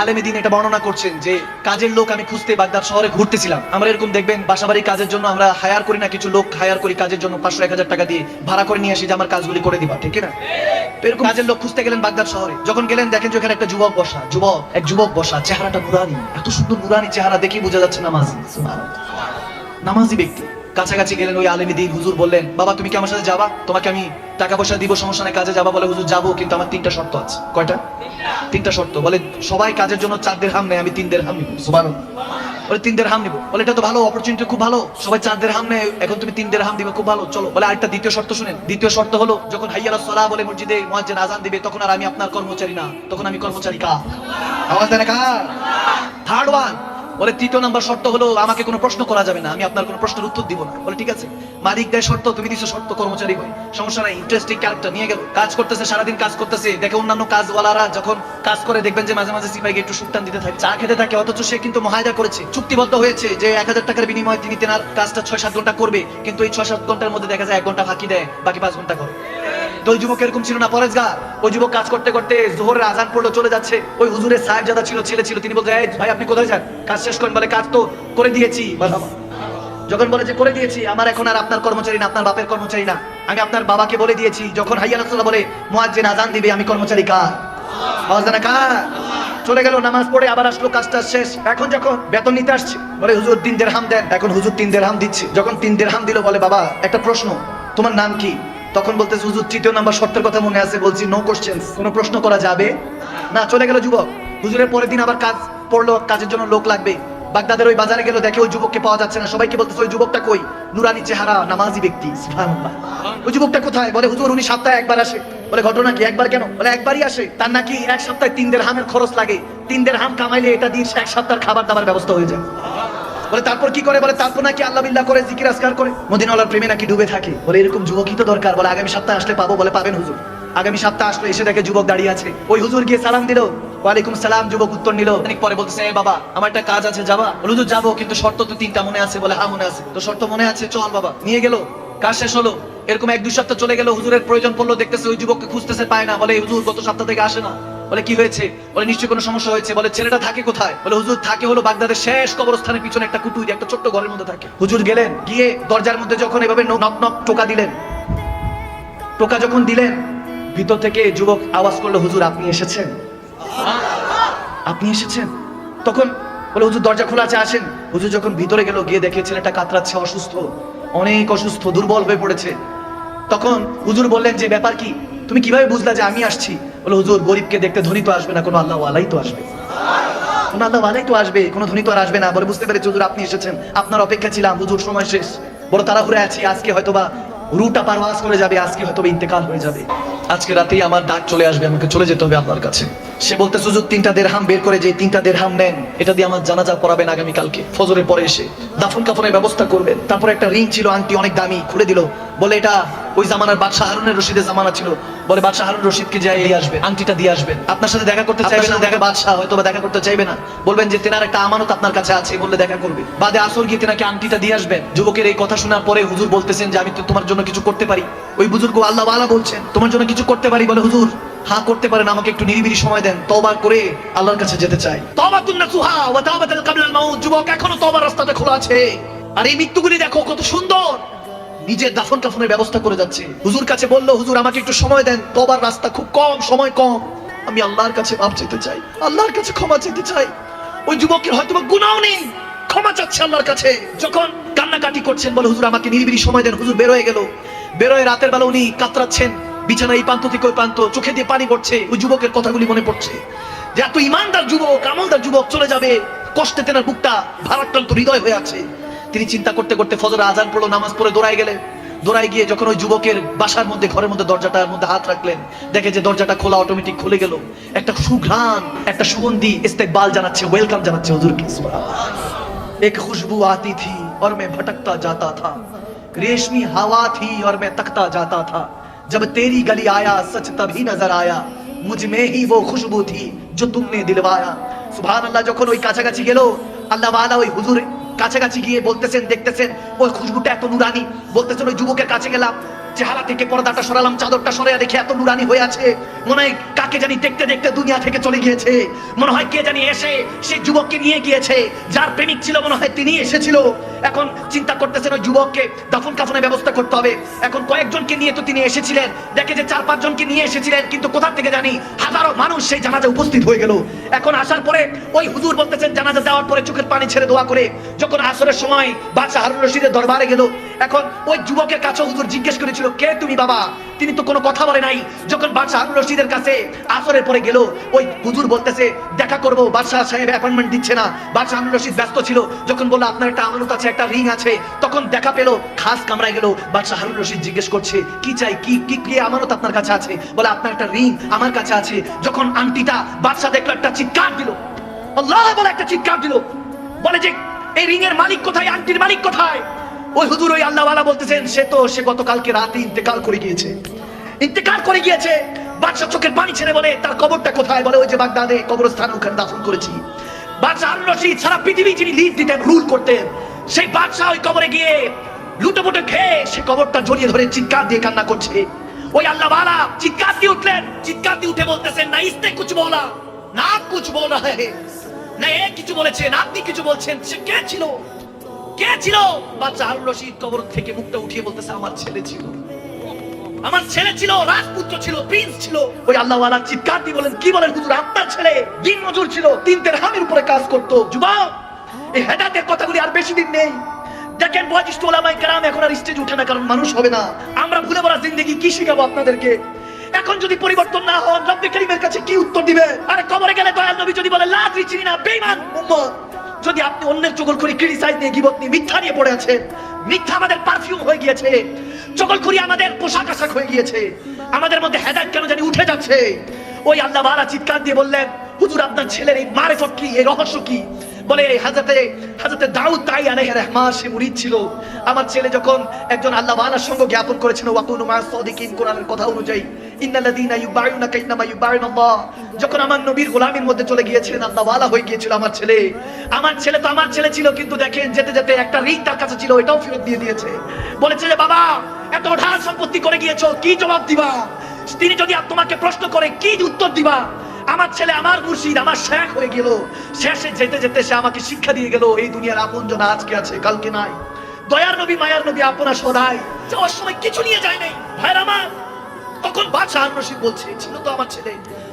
আলেমে দিন এটা বর্ণনা করছেন যে কাজের লোক আমি খুঁজতে বাগদাদ শহরে ঘুরতেছিলাম। আমরা এরকম দেখবেন বাসাবাড়ির কাজের জন্য আমরা হায়ার করি না, কিছু লোক হায়ার করি কাজের জন্য পাঁচশো, এক হাজার টাকা দিয়ে ভাড়া করে নিয়ে আসি যে আমার কাজগুলি করে দিবা, ঠিক না? তো এরকম কাজের লোক খুঁজতে গেলেন বাগদাদ শহরে। যখন গেলেন দেখেন যে ওখানে একটা যুবক বসা, যুবক, এক যুবক বসা, চেহারাটা নুরানি। এত সুন্দর নুরানি চেহারা দেখেই বোঝা যাচ্ছে নামাজি নামাজি ব্যক্তি। কাছাকাছি গেলেন ওই আলেমী দিন হুজুর বললেন, বাবা, তুমি কি আমার সাথে যাবা? তোমাকে আমি টাকা পয়সা দিব, সমস্যা নাই, কাজে যাবা বলে হুজুর যাব, কিন্তু আমার তিনটা শর্ত আছে। কয়টা? তিনটা শর্ত। বলে, সবাই কাজের জন্য চার দের হাম নেয়, আমি তিন দের হাম নিবো। বলে তিন দের হাম নিবো। বলে, এটা তো ভালো অপরচুনিটি খুব ভালো। সবাই চার দের হাম নেয়, এখন তুমি তিন দের হাম দিবে, খুব ভালো। চলো। বলে, আরেকটা দ্বিতীয় শর্ত শুনেন। দ্বিতীয় শর্ত হলো, যখন হাইয়ালা সলা বলে মসজিদে মুয়াজ্জিন আজান দিবে, তখন আর আমি আপনার কর্মচারী না। তখন আমি কর্মচারী কা আওয়াজ থার্ড ওয়ান বলে, তৃতীয় নাম্বার শর্ত হলো আমাকে কোনো প্রশ্ন করা যাবে না, আমি আপনার কোনো প্রশ্নের উত্তর দিব না। বলে, ঠিক আছে। মালিক দেয় শর্ত, তুমি দিছো শর্ত, কর্মচারী হই সমস্যা নাই ইন্টারেস্টিং ক্যারেক্টার নিয়ে গেল। কাজ করতেছে, সারাদিন কাজ করতেছে। দেখে অন্যান্য কাজওয়ালারা যখন কাজ করে, দেখবেন যে মাঝে মাঝে সিপাইকে একটু সুক্তান দিতে থাকে। চা খেতে থাকে, অথচ সে কিন্তু মহায়দা করেছে। চুক্তিবদ্ধ হয়েছে যে এক হাজার টাকার বিনিময়ে তিনি তেনার কাজটা ছয় সাত ঘণ্টা করবে। কিন্তু এই ছয় সাত ঘণ্টার মধ্যে দেখা যায় এক ঘণ্টা ফাঁকি দেয়, বাকি পাঁচ ঘণ্টা করে। তো ওই যুবক এরকম ছিল না, পরেশগার। ওই যুবক কাজ করতে করতে জোহরের আজান পড়ল, চলে যাচ্ছে। ওই হুজুরের সাহেব যাদা ছিল, ছেলে ছিল, তিনি বলতে ভাই, আপনি কোথায় যান? কাজ শেষ করেন। বলে, কাজ তো করে দিয়েছি। যখন বলে যে, করে দিয়েছি, আমার এখন আর আপনার কর্মচারী না, আপনার বাপের কর্মচারী না। আমি আপনার বাবাকে বলে দিয়েছি। যখন হাইয়া বলে, মুয়াজ্জিন আজান দিবে, আমি কর্মচারী কার? আওয়াজ না কার? চলে গেল, নামাজ পড়ে আবার আসলো কাজটা শেষ। এখন যখন বেতন নিতে আসছে, বলে, হুজুর, তিন দেড় হাম দেন। এখন হুজুর তিন দেড় হাম দিচ্ছে। যখন তিন দেড় হাম দিল, বলে, বাবা, একটা প্রশ্ন, তোমার নাম কি? তখন বলতেছে হুজুর তৃতীয় নাম্বার শর্তের কথা মনে আছে বলছি নো কোশ্চেন কোনো প্রশ্ন করা যাবে? না চলে গেল যুবক। হুজুরের পরের দিন আবার কাজ পড়ল কাজের জন্য লোক লাগবে। বাগদাদের ওই বাজারে গেল দেখে ওই যুবককে পাওয়া যাচ্ছে না। সবাইকে বলতেছে ওই যুবকটা কই? নুরানি চেহারা নামাজি ব্যক্তি ওই যুবকটা কোথায়? বলে হুজুর উনি সপ্তাহে একবার আসে। বলে ঘটনা কি? একবার কেন? বলে একবারই আসে। তার নাকি এক সপ্তাহে তিন দের হামের খরচ লাগে। তিন দের হাম কামাইলে এটা দিয়ে এক সপ্তাহের খাবার দাবার ব্যবস্থা হয়ে যায়। বলে, তারপর কি করে? বলে, তারপর নাকি আল্লাহ বিল্লাহ করে, জিকির আসকার করে। মদিনাওয়ালার প্রেমে নাকি ডুবে থাকে। বলে, এরকম যুবকই তো দরকার। বলে, আগামী সপ্তাহে আসলে পাবো। বলে, পাবেন হুজুর। আগামী সপ্তাহে আসলে এসে দেখে যুবক দাঁড়িয়ে আছে। ওই হুজুর গিয়ে সালাম দিল। ওয়ালাইকুম সালাম, যুবক উত্তর নিল। অনেক পরে বলতেছে, "এ বাবা, আমার একটা কাজ আছে, যাবা? বলে, হুজুর, যাব, কিন্তু শর্ত তো তিনটা মনে আছে। বলে হ্যাঁ মনে আছে। তো শর্ত মনে আছে, চল বাবা, নিয়ে গেল। কাজ শেষ হলো। এরকম এক দুই সপ্তাহ চলে গেল। হুজুরের প্রয়োজন পড়ল, দেখতেছে ওই যুবককে খুঁজতেছে, পায় না। বলে হুজুর গত সপ্তাহ থেকে আসে না। বলে, কি হয়েছে? বলে, নিশ্চয়ই কোনো সমস্যা হয়েছে। বলে, ছেলেটা থাকে কোথায়? বলে, হুজুর থাকে হলো বাগদাদের শেষ কবরস্থানের পিছনে একটা কুটুই একটা ছোট্ট ঘরের মধ্যে থাকে। হুজুর গেলেন, গিয়ে দরজার মধ্যে যখন এভাবে নক নক টোকা দিলেন, টোকা যখন দিলেন, ভিতর থেকে যুবক আওয়াজ করল, হুজুর, আপনি এসেছেন? আপনি এসেছেন? তখন বলে, হুজুর, দরজা খোলা আছে, আসেন। হুজুর যখন ভিতরে গেল, গিয়ে দেখে, ছেলেটা কাতরাচ্ছে, অসুস্থ, অনেক অসুস্থ, দুর্বল হয়ে পড়েছে। তখন হুজুর বললেন, যে ব্যাপার কি? তুমি কীভাবে বুঝলা যে আমি আসছি? বলে, হুজুর, গরিবকে দেখতে ধনী তো আসবে না, কোনো আল্লাহ আলাই তো আসবে। কোনো আল্লাহ আলাই তো আসবে, কোনো ধনী তো আর আসবে না। বলে, বুঝতে পেরেছি, হুজুর, আপনি এসেছেন। আপনার অপেক্ষা ছিলাম, হুজুর, সময় শেষ। বড় তাড়াহুড়ে আছি, আজকে হয়তোবা রুটা পারওয়াজ করে যাবে, আজকে হয়তো ইন্তেকাল হয়ে যাবে। আজকে রাতেই আমার ডাক চলে আসবে, আমাকে চলে যেতে হবে আপনার কাছে। সে বলতে সুযোগ তিনটা দেড়হাম বের করে যে তিনটা দেড়হাম নেন, এটা দিয়ে আমার জানাজা পড়াবেন আগামী কালকে ফজরের পরে এসে। দাফন কাফনের ব্যবস্থা করবেন। তারপর একটা রিং ছিল, আংটি অনেক দামি, খুলে দিল। বলে, এটা ওই জামানার বাদশাহ হারুনের রশিদের জামানা ছিল। বলে বাদশাহ হারুন রশিদকে যাই দিয়ে আসবেন আংটিটা দিয়ে আসবেন। আপনার সাথে দেখা করতে চাইবে না দেখা বাদশাহ হয়তো বা দেখা করতে চাইবে না। বলবেন যে তেনার একটা আমানত আপনার কাছে আছে বললে দেখা করবে। বাদে আসর গিয়ে তেনাকে আংটিটা দিয়ে আসবেন। যুবকের এই কথা শোনার পরে হুজুর বলতেছেন যে আমি তো তোমার জন্য কিছু করতে পারি। ওই বুজুর্গ আল্লাহ আল্লাহ বলছেন তোমার জন্য কিছু করতে পারি? বলে হুজুর হ্যাঁ করতে পারেন আমাকে একটু নিরিবিলি সময় দেন তবা করে আল্লাহর কাছে যেতে চাই। তবাতুন নাসুহা ওয়া তাওবাতাল কাবলাল মাউত। যুবক এখনও তবার রাস্তাটা খোলা আছে। আর এই মৃত্যুগুলি দেখো কত সুন্দর। নিজের দাফন কাফনের ব্যবস্থা করে যাচ্ছে। হুজুর কাছে বলল, হুজুর, আমাকে একটু সময় দেন, তবার রাস্তা খুব কম, সময় কম। আমি আল্লাহর কাছে মাপ চেতে চাই, আল্লাহর কাছে ক্ষমা চেতে চাই। ওই যুবকের হয়তো বা গুনাও নেই, ক্ষমা চাচ্ছে আল্লাহর কাছে। যখন কান্নাকাটি করছেন, বলে, হুজুর, আমাকে নিরিবিলি সময় দেন, হুজুর, বেরোয় গেল। বেরোয় রাতের বেলা উনি কাতরাচ্ছেন বিছানা এই প্রান্ত থেকে ওই প্রান্ত, চোখে দিয়ে পানি পড়ছে, ওই যুবকের কথাগুলি মনে পড়ছে। যে এত ইমানদার যুবক, আমলদার যুবক চলে যাবে, কষ্টে তেনার বুকটা ভারাক্রান্ত হৃদয় হয়ে আছে। তিনি চিন্তা করতে করতে ফজর আজান পড়লো নামাজ পড়ে দৌড়ায় গেলেন দৌড়ায় গিয়ে যখন ওই যুবকের বাসার মধ্যে ঘরের মধ্যে দরজাটার মধ্যে হাত রাখলেন দেখে যে দরজাটা খোলা অটোমেটিক খুলে গেল একটা সুঘ্রাণ একটা সুগন্ধি ইস্তেকবাল জানাচ্ছে ওয়েলকাম জানাচ্ছে হুজুরকে एक खुशबू आती थी और मैं भटकता जाता था रेशमी हवा थी और मैं तकता जाता था जब तेरी गली आया सच तभी नजर आया मुझ में ही वो खुशबू थी जो तुमने दिलवाया সুবহান আল্লাহ যখন ওই কাছাকাছি গেল আল্লাহ ওয়ালা ওই হুজুরে কাছাকাছি গিয়ে বলতেছেন দেখতেছেন ওই খুশবুটা এত নুরানি। বলতেছেন ওই যুবকের কাছে গেলাম। চেহারা থেকে পর্দাটা সরালাম, চাদরটা সরাইয়া দেখে এত নুরানি হয়ে আছে। মনে হয় কাকে জানি দেখতে দেখতে দুনিয়া থেকে চলে গিয়েছে। মনে হয় কে জানি এসে সেই যুবককে নিয়ে গিয়েছে, যার প্রেমিক ছিল, মনে হয় তিনি এসেছিল। এখন চিন্তা করতেছেন, ওই যুবককে দাফন কাফনের ব্যবস্থা করতে হবে। এখন কয়েকজনকে নিয়ে তো তিনি এসেছিলেন। দেখে যে চার পাঁচজনকে নিয়ে এসেছিলেন, কিন্তু কোথা থেকে জানি হাজারো মানুষ সেই জানাজা উপস্থিত হয়ে গেল। এখন আসার পরে ওই হুজুর বলতেছেন, জানাজা দেওয়ার পরে চোখের পানি ছেড়ে দোয়া করে। যখন আসরের সময় বাদশাহ হারুন রশিদের দরবারে গেল এখন ওই যুবকের কাছে হুজুর জিজ্ঞেস করেছিল, কে তুমি বাবা? তিনি তো কোনো কথা বলে নাই। যখন বাদশাহ হারুন রশিদের কাছে আসরের পরে গেল, ওই হুজুর বলতেছে, দেখা করব, বাদশাহ সাহেব অ্যাপয়েন্টমেন্ট দিচ্ছে না। বাদশাহ হারুন রশিদ ব্যস্ত ছিল। যখন বলল, আপনার একটা আমানত আছে, একটা রিং আছে। তখন দেখা পেল, খাস কামরায় গেল। বাদশাহ হারুন রশিদ জিজ্ঞেস করছে, কি চাই? কি কি কি আমানত আপনার কাছে আছে? বলে, আপনার একটা রিং আমার কাছে আছে। যখন আংটিটা বাদশাহ দেখল, একটা চিৎকার দিল। আল্লাহ বলে, একটা চিৎকার দিল। বলে যে, এই রিং এর মালিক কোথায়? আংটির মালিক কোথায়? ওই হুজুর ওই আল্লাহওয়ালা বলতেছেন সে তো, সে গতকালকে রাতে ইন্তেকাল করে গিয়েছে। ইন্তেকাল করে গিয়েছে, বাদশাহ চোখের পানি ছেড়ে বলে, তার কবরটা কোথায়? বলে, ওই যে বাগদাদে কবরস্থান ওখানে দাফন করেছি। বাদশাহ রশিদ, সারা পৃথিবী যিনি লিড দিতেন, রুল করতেন, সেই বাদশাহ ওই কবরে গিয়ে লুটোপুটো খেয়ে সে কবরটা জড়িয়ে ধরে চিৎকার দিয়ে কান্না করছে। ওই আল্লাহ বালা চিৎকার দিয়ে উঠলেন, চিৎকার দিয়ে উঠে বলতেছেন, না ইসতে কুছ বলা, না কুছ বলা হে না এ কিছু বলেছেন আপনি কিছু বলছেন, সে কে ছিল? কে ছিল? বাচ্চা হারুন রশিদ কবর থেকে মুখটা উঠিয়ে বলতেছে, আমার ছেলে ছিল। আমার ছেলে ছিল, রাজপুত্র ছিল প্রিন্স ছিল। ওই আল্লাহওয়ালা চিৎকার দিয়ে বলেন, কি বলেন হুজুর? আপনার ছেলে দিন মজুর ছিল, তিন হামের উপরে কাজ করতো। যুবক, এই হেদাতের কথাগুলি আর বেশি দিন নেই। দেখেন বয়জিষ্ঠ ওলামাই কেরাম এখন আর স্টেজ উঠে না, কারণ মানুষ হবে না। আমরা ভুলে পড়া জিন্দগি কি শিখাবো আপনাদেরকে? এখন যদি পরিবর্তন না হন রব্বে করিমের কাছে কি উত্তর দিবে? আরে কবরে গেলে দয়াল নবী যদি বলে লাত্রি চিনি না, বেঈমান, উম্মত। যদি আপনি অন্যের চগল করে ক্রিটিসাইজ নিয়ে গিবত নিয়ে মিথ্যা নিয়ে পড়ে আছেন, মিথ্যা আমাদের পারফিউম হয়ে গিয়েছে করি আমাদের পোশাক আশাক হয়ে গিয়েছে, আমাদের মধ্যে হেদায়ত কেন জানি উঠে যাচ্ছে? ওই আল্লাহ বালা চিৎকার দিয়ে বললেন, হুজুর, আপনার ছেলের এই মারেফত কি? এই রহস্য কি? বলে হাজরতে হাজরতে দাউদ তাই আলাইহির রহমান, সে মুরিদ ছিল। আমার ছেলে যখন একজন আল্লাহ ওয়ালার সঙ্গে জ্ঞাপন করেছিল ওয়াকুনু মা সাদিকিন, কোরআনের কথা অনুযায়ী ইন্নাল্লাযীনা ইন্নামা যখন আমার নবীর মধ্যে চলে গিয়েছিলেন আল্লাহ ওয়ালা হয়ে গিয়েছিল আমার ছেলে। আমার ছেলে তো আমার ছেলে ছিল, কিন্তু দেখেন যেতে যেতে একটা রিং তার কাছে ছিল, এটাও ফেরত দিয়ে দিয়েছে। বলেছে যে, বাবা, এত ঢাল সম্পত্তি করে গিয়েছো, কি জবাব দিবা? তিনি যদি তোমাকে প্রশ্ন করে, কি উত্তর দিবা? আমার ছেলে আমার মুর্শিদ, আমার শেখ হয়ে গেল। শেষে যেতে যেতে সে আমাকে শিক্ষা দিয়ে গেল, এই দুনিয়ার আপন জন আজকে আছে, কালকে নাই। দয়ার নবী, মায়ার নবী আপনা সদাই। সময় কিছু নিয়ে যায় নাই। আমার রশিদ বলছে, ছিল তো আমার ছেলে,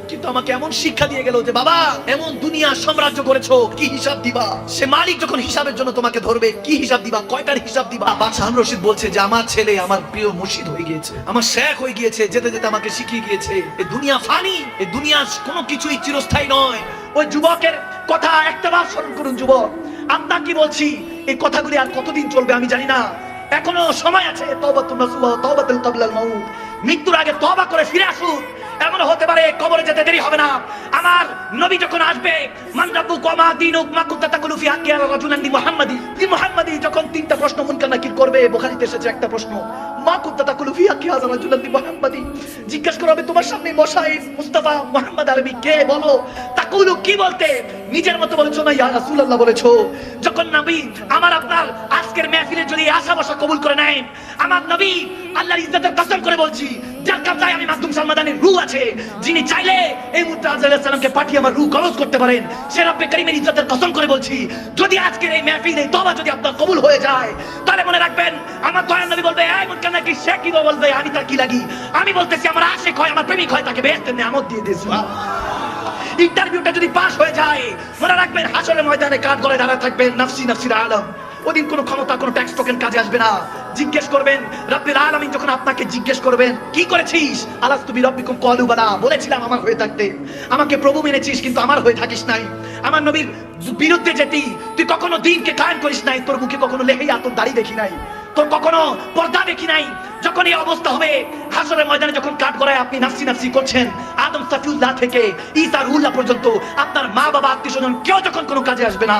কিন্তু আমাকে এমন শিক্ষা দিয়ে গেল যে, বাবা, এমন দুনিয়া সাম্রাজ্য করেছ কি হিসাব দিবা? সে মালিক যখন হিসাবের জন্য তোমাকে ধরবে, কি হিসাব দিবা? কয়টার হিসাব দিবা? বাদশাহ রশিদ বলছে যে, আমার ছেলে আমার প্রিয় মুর্শিদ হয়ে গিয়েছে, আমার শেখ হয়ে গিয়েছে, যেতে যেতে আমাকে শিখিয়ে গিয়েছে দুনিয়া ফানি দুনিয়া কোনো কিছুই চিরস্থায়ী নয়। ওই যুবকের কথা একটাবার স্মরণ করুন, যুবক। কি বলছি? এই কথাগুলি আর কতদিন চলবে আমি জানি না। এখনও সময় আছে মাউত। মৃত্যুর আগে তওবা করে ফিরে আসুন। এমন হতে পারে কবরে যেতে দেরি হবে না। আমার নবী যখন আসবে কমা তাকুলু ফি মুহাম্মাদি। মুহাম্মাদি যখন তিনটা প্রশ্ন মুনকার নাকির করবে, বুখারীতে এসেছে একটা প্রশ্ন ফি মুহাম্মাদি? জিজ্ঞেস করা হবে তোমার সামনে এই মুস্তাফা মুহাম্মদ আরবি কে? বলো, তাকুলু কি বলতে? নিজের মতো বলেছ না, ইয়া রাসূলুল্লাহ বলেছ। যখন নবী আমার আপনার আজকের মেহফিলে যদি আশা বসা কবুল করে নেন আমার নবী আল্লাহর ইজ্জতের কসম করে বলছি, যার কাছে আমি মাসুম সালমাদানের রূহ আছে, যিনি চাইলে এই মুহূর্তে আজরাইল সালামকে পাঠিয়ে আমার রূহ কবজ করতে পারেন, সে রব্বে করিমের ইজ্জতের কসম করে বলছি, যদি আজকের এই মেহফিল এই তওবা যদি আপনার কবুল হয়ে যায়, তাহলে মনে রাখবেন, আমার দয়াল নবী বলবে, এই মুনকার নাকি সে কি বলবে, আমি তার কি লাগি? আমি বলতেছি, আমার আশেক হয়, আমার প্রেমিক হয়, তাকে বেহেশতের নিয়ামত দিয়ে দিয়েছি। ইন্টারভিউটা যদি পাস হয়ে যায়, মনে রাখবেন, হাসরের ময়দানে কাঠ গলে দাঁড়ায় থাকবেন, নাফসি নাফসির আলম। ওদিন কোনো ক্ষমতা, কোনো ট্যাক্স টোকেন কাজে আসবে না। জিজ্ঞেস করবেন, রব্বিল আলামিন যখন আপনাকে জিজ্ঞেস করবেন, কি করেছিস? আলাস তুমি রব্বিকুম কলু বালা। বলেছিলাম আমার হয়ে থাকতে। আমাকে প্রভু মেনেছিস, কিন্তু আমার হয়ে থাকিস নাই। আমার নবীর বিরুদ্ধে যেতি। তুই কখনো দিনকে কায়েম করিস নাই। তোর মুখে কখনো লেহেই তোর দাড়ি দেখি নাই। তোর কখনো পর্দা দেখি নাই। যখন এই অবস্থা হবে, হাসরের ময়দানে যখন কাঠ গড়ায় আপনি নাফসি নাফসি করছেন, আদম সাফিউল্লাহ থেকে ঈসা রুহুল্লাহ পর্যন্ত আপনার মা বাবা আত্মীয় স্বজন কেউ যখন কোনো কাজে আসবে না।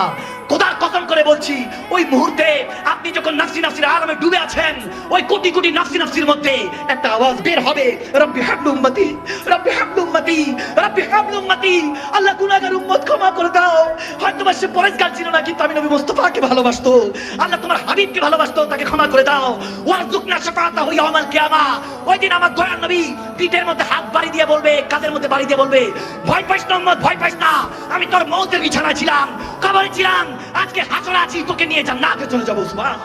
খোদার কসম করে বলছি, ওই মুহূর্তে আপনি যখন নাফসি নাফসির আরামে ডুবে আছেন, ওই কোটি কোটি নাফসি নাফসির মধ্যে একটা আওয়াজ বের হবে, রব্বি হাবলু উম্মতি, রব্বি হাবলু উম্মতি, রব্বি হাবলু উম্মতি, আল্লাহ গুনাহগার উম্মত ক্ষমা করে দাও। হয়তো সে পরেশগার ছিল না, কিন্তু আমি নবী মুস্তফাকে ভালোবাসতো। আল্লাহ তোমার হাবিবকে ভালোবাসতো, তাকে ক্ষমা করে দাও। ওয়ারজুকনা শাফাআতা হুয়া ইয়াউমাল কিয়ামা। ওই দিন আমার দয়ার নবী পিঠের মধ্যে হাত বাড়ি দিয়ে বলবে কাদের মধ্যে বাড়ি দিয়ে বলবে, ভয় পাইস না ভয় পাইস না। আমি তোর মৌতের বিছানা ছিলাম, কবরে ছিলাম। আজকে হাসরে আছি, তোকে নিয়ে জান্নাতে চলে যাব সুবহান